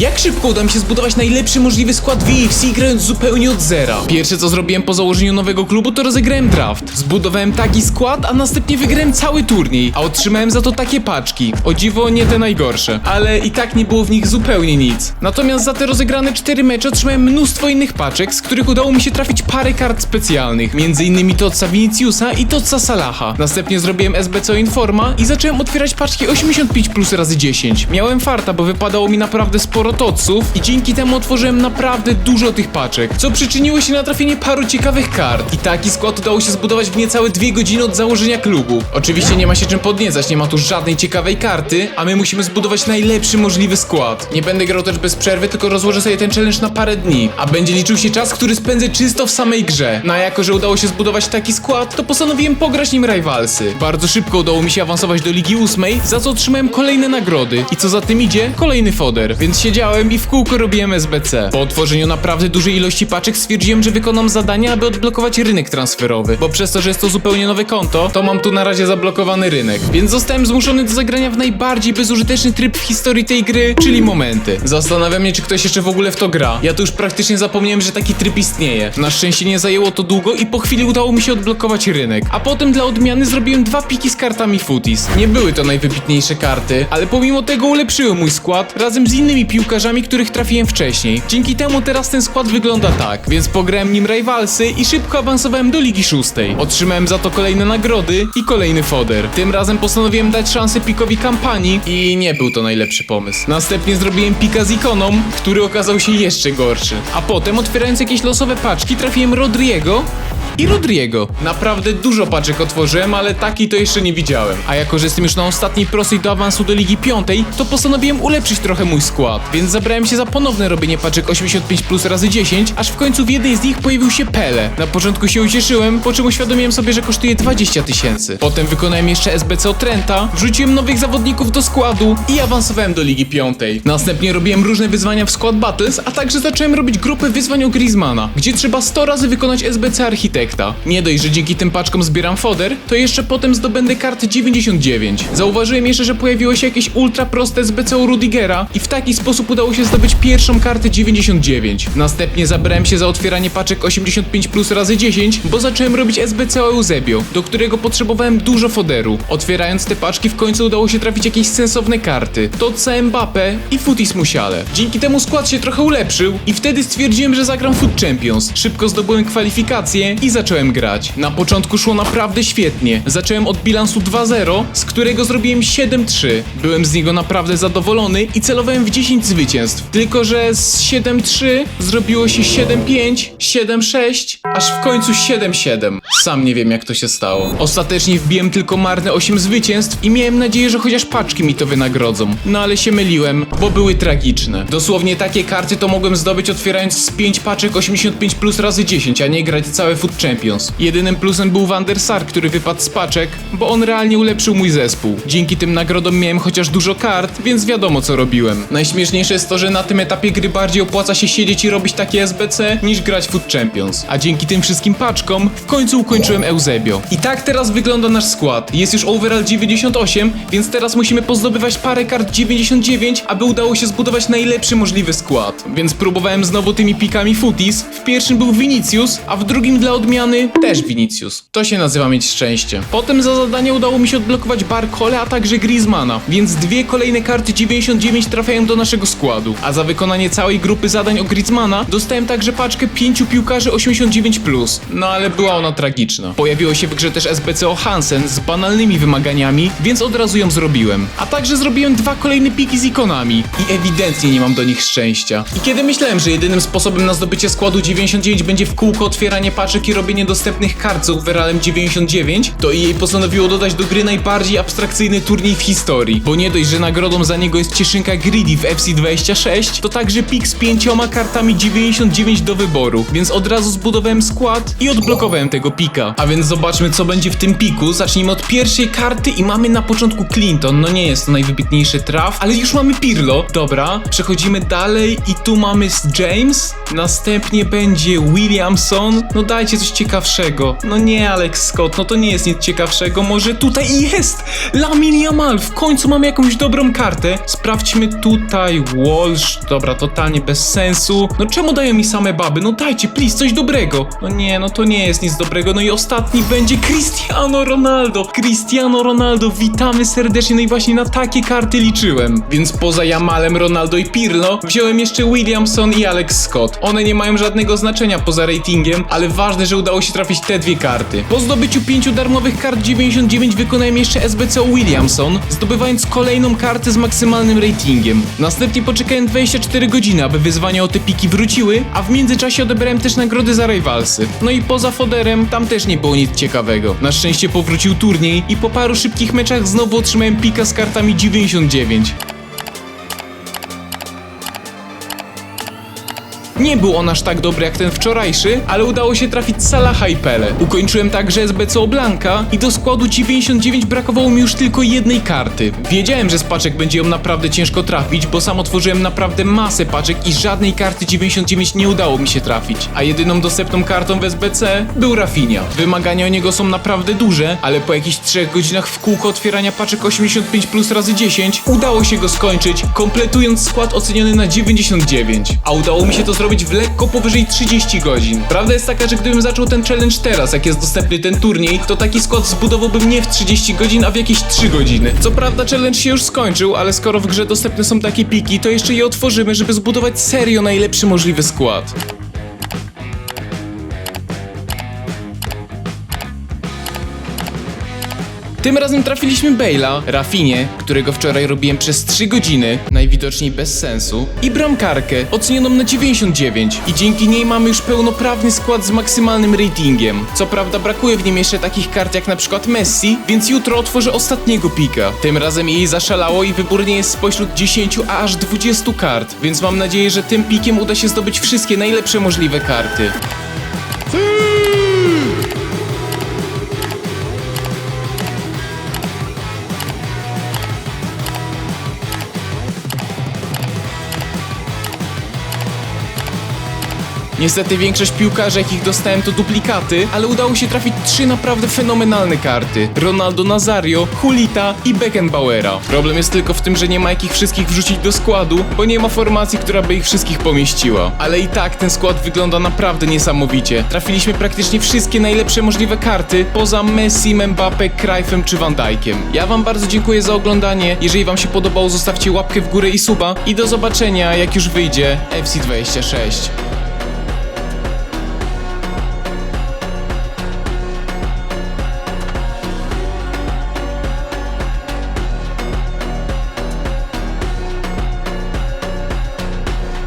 Jak szybko uda mi się zbudować najlepszy możliwy skład VFC grając zupełnie od zera? Pierwsze co zrobiłem po założeniu nowego klubu to rozegrałem draft. Zbudowałem taki skład, a następnie wygrałem cały turniej, a otrzymałem za to takie paczki. O dziwo nie te najgorsze, ale i tak nie było w nich zupełnie nic. Natomiast za te rozegrane 4 mecze otrzymałem mnóstwo innych paczek, z których udało mi się trafić parę kart specjalnych, między innymi Totsa Viniciusa i Totsa Salaha. Następnie zrobiłem SBC Informa i zacząłem otwierać paczki 85 plus razy 10. Miałem farta, bo wypadało mi naprawdę sporo totsów i dzięki temu otworzyłem naprawdę dużo tych paczek, co przyczyniło się na trafienie paru ciekawych kart. I taki skład udało się zbudować w niecałe dwie godziny od założenia klubu. Oczywiście nie ma się czym podniecać, nie ma tu żadnej ciekawej karty, a my musimy zbudować najlepszy możliwy skład. Nie będę grał też bez przerwy, tylko rozłożę sobie ten challenge na parę dni, a będzie liczył się czas, który spędzę czysto w samej grze. No a jako, że udało się zbudować taki skład, to postanowiłem pograć nim Rivalsy. Bardzo szybko udało mi się awansować do Ligi 8, za co otrzymałem kolejne nagrody. I co za tym idzie? Kolejny foder. Więc siedziałem i w kółko robiłem SBC. Po otworzeniu naprawdę dużej ilości paczek stwierdziłem, że wykonam zadanie, aby odblokować rynek transferowy. Bo przez to, że jest to zupełnie nowe konto, to mam tu na razie zablokowany rynek. Więc zostałem zmuszony do zagrania w najbardziej bezużyteczny tryb w historii tej gry, czyli momenty. Zastanawiam mnie, czy ktoś jeszcze w ogóle w to gra. Ja tu już praktycznie zapomniałem, że taki tryb istnieje. Na szczęście nie zajęło to długo i po chwili udało mi się odblokować rynek. A potem dla odmiany zrobiłem dwa piki z kartami Footies. Nie były to najwybitniejsze karty, ale pomimo tego ulepszyły mój skład razem z innymi piłkarzami, których trafiłem wcześniej. Dzięki temu teraz ten skład wygląda tak, więc pograłem nim Rivalsy i szybko awansowałem do Ligi Szóstej. Otrzymałem za to kolejne nagrody i kolejny foder. Tym razem postanowiłem dać szansę pikowi kampanii i nie był to najlepszy pomysł. Następnie zrobiłem pika z ikoną, który okazał się jeszcze gorszy. A potem otwierając jakieś losowe paczki trafiłem Rodriego i Rodriego. Naprawdę dużo paczek otworzyłem, ale taki to jeszcze nie widziałem. A jako, że jestem już na ostatniej prostej do awansu do Ligi Piątej, to postanowiłem ulepszyć trochę mój skład. Więc zabrałem się za ponowne robienie paczek 85 plus razy 10, aż w końcu w jednej z nich pojawił się Pele. Na początku się ucieszyłem, po czym uświadomiłem sobie, że kosztuje 20 tysięcy. Potem wykonałem jeszcze SBC Trenta, wrzuciłem nowych zawodników do składu i awansowałem do Ligi Piątej. Następnie robiłem różne wyzwania w Squad Battles, a także zacząłem robić grupę wyzwań o Griezmana, gdzie trzeba 100 razy wykonać SBC Architekta. Nie dość, że dzięki tym paczkom zbieram foder, to jeszcze potem zdobędę kartę 99. Zauważyłem jeszcze, że pojawiło się jakieś ultra proste SBC u Rudigera i w taki sposób udało się zdobyć pierwszą kartę 99. Następnie zabrałem się za otwieranie paczek 85 plus razy 10, bo zacząłem robić SBC o Eusebio, do którego potrzebowałem dużo foderu. Otwierając te paczki w końcu udało się trafić jakieś sensowne karty. To C Mbappe i Futis Musiale. Dzięki temu skład się trochę ulepszył i wtedy stwierdziłem, że zagram Foot Champions. Szybko zdobyłem kwalifikacje i zacząłem grać. Na początku szło naprawdę świetnie. Zacząłem od bilansu 2-0, z którego zrobiłem 7-3. Byłem z niego naprawdę zadowolony i celowałem w 10 zwycięstw. Tylko, że z 7-3 zrobiło się 7-5, 7-6, aż w końcu 7-7. Sam nie wiem jak to się stało. Ostatecznie wbiłem tylko marne 8 zwycięstw i miałem nadzieję, że chociaż paczki mi to wynagrodzą. No ale się myliłem, bo były tragiczne. Dosłownie takie karty to mogłem zdobyć otwierając z 5 paczek 85 plus razy 10, a nie grać całe Foot Champions. Jedynym plusem był Van der Sar, który wypadł z paczek, bo on realnie ulepszył mój zespół. Dzięki tym nagrodom miałem chociaż dużo kart, więc wiadomo co robiłem. Najśmieszniejsze jest to, że na tym etapie gry bardziej opłaca się siedzieć i robić takie SBC niż grać Foot Champions. A dzięki tym wszystkim paczkom w końcu ukończyłem Eusebio. I tak teraz wygląda nasz skład. Jest już overall 98, więc teraz musimy pozdobywać parę kart 99, aby udało się zbudować najlepszy możliwy skład. Więc próbowałem znowu tymi pikami Footies. W pierwszym był Vinicius, a w drugim dla odmiany też Vinicius. To się nazywa mieć szczęście. Potem za zadanie udało mi się odblokować Barcole, a także Griezmana, więc dwie kolejne karty 99 trafiają do naszego składu. A za wykonanie całej grupy zadań o Griezmana dostałem także paczkę pięciu piłkarzy 89+. No ale była ona tragiczna. Pojawiło się w grze też SBC o Hansen z banalnymi wymaganiami, więc od razu ją zrobiłem. A także zrobiłem dwa kolejne piki z ikonami i ewidentnie nie mam do nich szczęścia. I kiedy myślałem, że jedynym sposobem na zdobycie składu 99 będzie w kółko otwieranie paczek i robienie dostępnych kart z overallem 99, to EA postanowiło dodać do gry najbardziej abstrakcyjny turniej w historii. Bo nie dość, że nagrodą za niego jest cieszynka Greedy w FC26, to także pik z pięcioma kartami 99 do wyboru, więc od razu zbudowałem skład i odblokowałem tego pika. A więc zobaczmy co będzie w tym piku. Zacznijmy od pierwszej karty i mamy na początku Clinton. No nie jest to najwybitniejszy traf, ale już mamy Pirlo. Dobra, przechodzimy dalej i tu mamy James, następnie będzie Williamson. No dajcie coś ciekawszego. No nie Alex Scott, no to nie jest nic ciekawszego. Może tutaj jest! Lamin Yamal, w końcu mamy jakąś dobrą kartę. Sprawdźmy tutaj Walsh, dobra, totalnie bez sensu. No czemu dają mi same baby? No dajcie, please, coś dobrego. No nie, no to nie jest nic dobrego. No i ostatni będzie Cristiano Ronaldo. Cristiano Ronaldo, witamy serdecznie. No i właśnie na takie karty liczyłem. Więc poza Jamalem, Ronaldo i Pirlo, wziąłem jeszcze Williamson i Alex Scott. One nie mają żadnego znaczenia poza ratingiem, ale ważne, że udało się trafić te dwie karty. Po zdobyciu pięciu darmowych kart 99 wykonałem jeszcze SBC Williamson, zdobywając kolejną kartę z maksymalnym ratingiem. Następnie poczekałem 24 godziny, aby wyzwania o te piki wróciły, a w międzyczasie odebrałem też nagrody za rivalsy. No i poza foderem, tam też nie było nic ciekawego. Na szczęście powrócił turniej i po paru szybkich meczach znowu otrzymałem pika z kartami 99. Nie był on aż tak dobry jak ten wczorajszy, ale udało się trafić Salaha i Pele. Ukończyłem także SBC Blanka i do składu 99 brakowało mi już tylko jednej karty. Wiedziałem, że z paczek będzie ją naprawdę ciężko trafić, bo sam otworzyłem naprawdę masę paczek i żadnej karty 99 nie udało mi się trafić. A jedyną dostępną kartą w SBC był Rafinha. Wymagania o niego są naprawdę duże, ale po jakichś 3 godzinach w kółko otwierania paczek 85 plus razy 10 udało się go skończyć, kompletując skład oceniony na 99. A udało mi się to zrobić w lekko powyżej 30 godzin. Prawda jest taka, że gdybym zaczął ten challenge teraz, jak jest dostępny ten turniej, to taki skład zbudowałbym nie w 30 godzin, a w jakieś 3 godziny. Co prawda challenge się już skończył, ale skoro w grze dostępne są takie piki, to jeszcze je otworzymy, żeby zbudować serio najlepszy możliwy skład. Tym razem trafiliśmy Bale'a, Rafinie, którego wczoraj robiłem przez 3 godziny, najwidoczniej bez sensu, i bramkarkę, ocenioną na 99 i dzięki niej mamy już pełnoprawny skład z maksymalnym ratingiem. Co prawda brakuje w nim jeszcze takich kart jak na przykład Messi, więc jutro otworzę ostatniego pika. Tym razem jej zaszalało i wybór nie jest spośród 10, a aż 20 kart, więc mam nadzieję, że tym pikiem uda się zdobyć wszystkie najlepsze możliwe karty. Niestety większość piłkarzy, jakich dostałem, to duplikaty, ale udało się trafić trzy naprawdę fenomenalne karty. Ronaldo Nazario, Hulita i Beckenbauera. Problem jest tylko w tym, że nie ma jakich wszystkich wrzucić do składu, bo nie ma formacji, która by ich wszystkich pomieściła. Ale i tak ten skład wygląda naprawdę niesamowicie. Trafiliśmy praktycznie wszystkie najlepsze możliwe karty, poza Messi, Mbappe, Cruyffem czy Van Dijkiem. Ja wam bardzo dziękuję za oglądanie. Jeżeli wam się podobało, zostawcie łapkę w górę i suba. I do zobaczenia, jak już wyjdzie FC26.